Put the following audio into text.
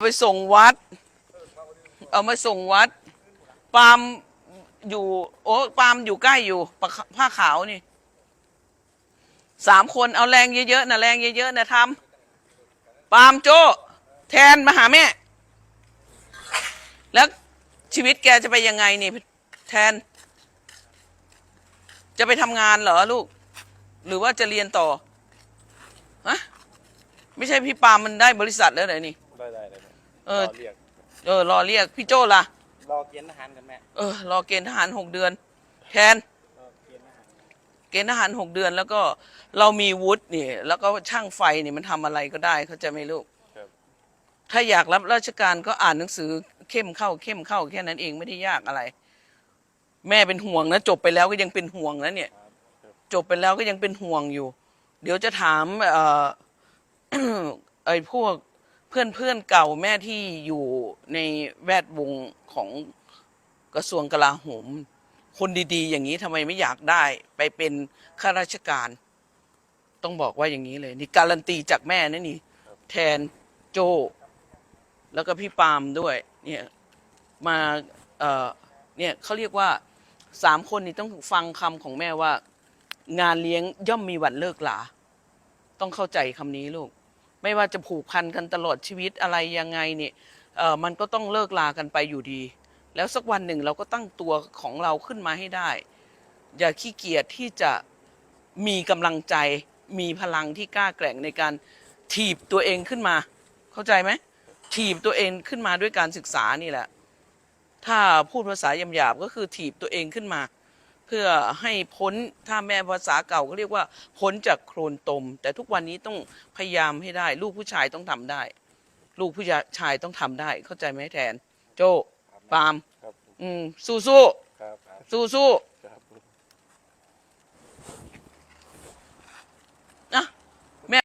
ไปส่งวัด เอามาส่งวัด ปาล์มอยู่ โอ้ปาล์มอยู่ใกล้อยู่ผ้าขาวนี่สามคนเอาแรงเยอะๆนะแรงเยอะๆนะทำปาล์มโจแทนมาหาแม่ แล้วชีวิตแกจะไปยังไงนี่แทน จะไปทำงานเหรอลูก หรือว่าจะเรียนต่อฮะไม่ใช่พี่ปาล์มมันได้บริษัทแล้วเหรอนี่ เออรเรียกเออรอเรียกพี่โจ้ล่ะ รอเกณฑ์ทหารกันแม่เออรอเกณฑ์ทหารหกเดือน แทน รอเกณฑ์ทหารเกณฑ์ทหารหกเดือนแล้วก็เรามีวุฒินี่ แล้วก็ช่างไฟนี่มันทำอะไรก็ได้เขาใจะไหม่ลูก ครับถ้าอยากรับราชการก็อ่านหนังสือเข้มเข้าเข้มเข้าแค่นั้นเองไม่ได้ยากอะไร แม่เป็นห่วงนะ จบไปแล้วก็ยังเป็นห่วงนะเนี่ยจบไปแล้วก็ยังเป็นห่วงอยู่ เดี๋ยวจะถามเอ่อ ไอ้พวก เพื่อนเพื่อนเก่าแม่ที่อยู่ในแวดวงของกระทรวงกลาโหม คนดีๆ อย่างนี้ทำไมไม่อยากได้ไปเป็นข้าราชการ ต้องบอกว่าอย่างนี้เลย นี่การันตีจากแม่นะนี่ แทนโจ แล้วก็พี่ปาล์มด้วย เนี่ยมาเอ่อเนี่ยเขาเรียกว่าสามคนนี้ต้องฟังคำของแม่ว่า งานเลี้ยงย่อมมีวันเลิกลาต้องเข้าใจคำนี้ลูก ไม่ว่าจะผูกพันกันตลอดชีวิตอะไรยังไงเนี่ยเออมันก็ต้องเลิกลากันไปอยู่ดี แล้วสักวันหนึ่งเราก็ตั้งตัวของเราขึ้นมาให้ได้ อย่าขี้เกียจที่จะมีกำลังใจ มีพลังที่กล้าแกร่งในการถีบตัวเองขึ้นมา เข้าใจไหมถีบตัวเองขึ้นมาด้วยการศึกษานี่แหละ ถ้าพูดภาษาหยาบๆก็คือถีบตัวเองขึ้นมา พื่อให้พ้นถ้าแม่ภาษาเก่าก็เรียกว่าพ้นจากโคลนตม แต่ทุกวันนี้ต้องพยายามให้ได้ ลูกผู้ชายต้องทำได้ ลูกผู้ชายต้องทำได้ เข้าใจไหมแทน โจปาล์มครับอืมสู้สู้ครับครับสู้สู้ๆ